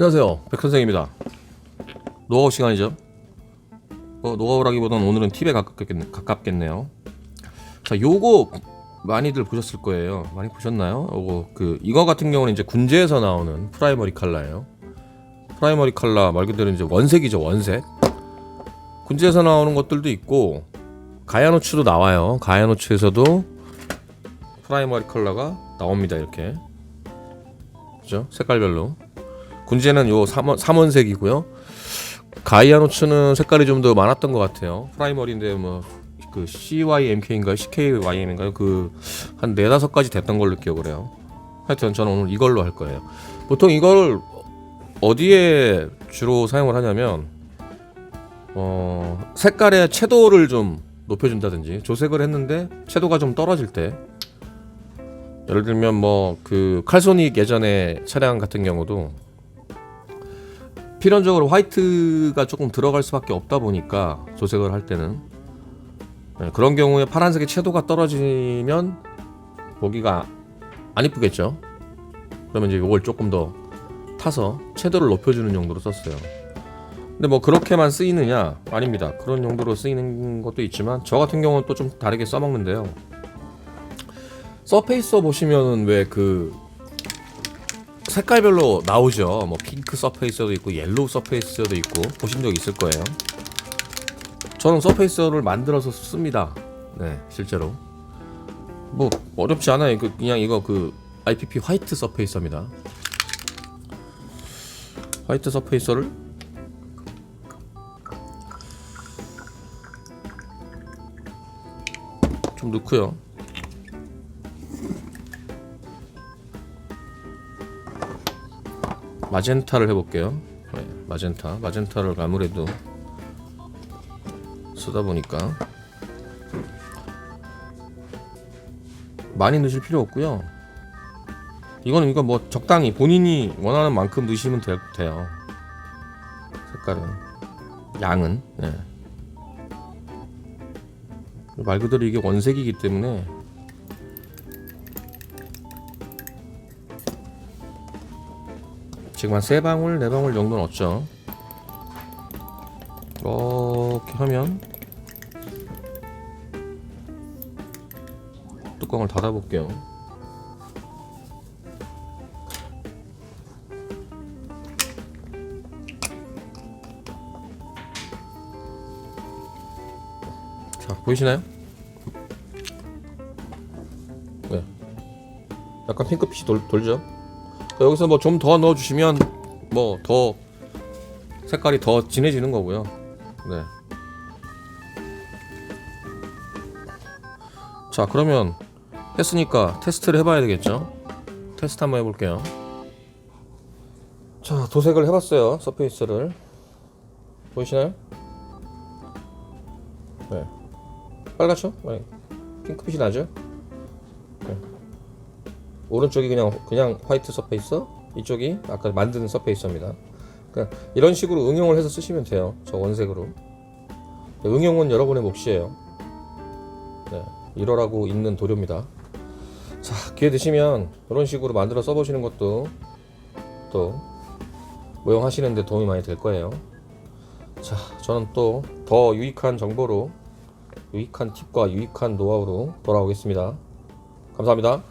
안녕하세요. 백선생입니다. 노하우 시간이죠? 어, 노하우라기보다는 오늘은 팁에 가깝겠네, 가깝겠네요. 자 요거 많이들 보셨을 거예요. 많이 보셨나요? 요거 그 이거 같은 경우는 이제 군제에서 나오는 프라이머리 컬러예요. 프라이머리 컬러 말 그대로 이제 원색이죠 원색. 군제에서 나오는 것들도 있고 가야노츠도 나와요. 가야노츠에서도 프라이머리 컬러가 나옵니다 이렇게. 그죠? 색깔별로 군제는 요 3원, 3원색이고요. 가이아노츠는 색깔이 좀 더 많았던 것 같아요. 프라이머리인데 뭐 그 CYMK인가요? CKYM인가요? 그 한 네다섯 가지 됐던 걸로 기억을 해요. 하여튼 저는 오늘 이걸로 할 거예요. 보통 이걸 어디에 주로 사용을 하냐면 어, 색깔의 채도를 좀 높여준다든지 조색을 했는데 채도가 좀 떨어질 때 예를 들면 뭐 그 칼소닉 예전에 차량 같은 경우도 필연적으로 화이트가 조금 들어갈 수밖에 없다 보니까 조색을 할 때는 네, 그런 경우에 파란색의 채도가 떨어지면 보기가 안 이쁘겠죠. 그러면 이제 이걸 조금 더 타서 채도를 높여주는 용도로 썼어요. 근데 뭐 그렇게만 쓰이느냐? 아닙니다. 그런 용도로 쓰이는 것도 있지만 저 같은 경우는 또 좀 다르게 써먹는데요. 서페이서 보시면은 왜그 색깔별로 나오죠. 뭐 핑크 서페이서도 있고 옐로우 서페이서도 있고 보신 적 있을 거예요. 저는 서페이서를 만들어서 씁니다. 네, 실제로. 뭐 어렵지 않아요. 그 그냥 이거 그 IPP 화이트 서페이서입니다. 화이트 서페이서를 좀 넣고요. 마젠타를 해볼게요. 네, 마젠타. 마젠타를 아무래도 쓰다 보니까 많이 넣으실 필요 없고요. 이거는 이거 뭐 적당히 본인이 원하는 만큼 넣으시면 돼, 돼요. 색깔은 양은 네. 말 그대로 이게 원색이기 때문에 지금 한세 방울, 네 방울 정도 넣었죠. 이렇게 하면 뚜껑을 닫아볼게요. 자, 보이시나요? 네. 약간 핑크빛이 돌, 돌죠? 여기서 뭐 좀 더 넣어주시면 뭐 더 색깔이 더 진해지는 거고요. 네. 자 그러면 했으니까 테스트를 해봐야 되겠죠? 테스트 한번 해볼게요. 자 도색을 해봤어요. 서페이스를 보이시나요? 네. 빨갛죠? 네. 핑크빛이 나죠? 오른쪽이 그냥 그냥 화이트 서페이서 이쪽이 아까 만든 서페이서입니다. 그러니까 이런 식으로 응용을 해서 쓰시면 돼요. 저 원색으로. 응용은 여러분의 몫이에요. 네, 이러라고 있는 도료입니다. 자, 기회 되시면 이런 식으로 만들어 써보시는 것도 또 모형 하시는데 도움이 많이 될 거예요. 자, 저는 또 더 유익한 정보로 유익한 팁과 유익한 노하우로 돌아오겠습니다. 감사합니다.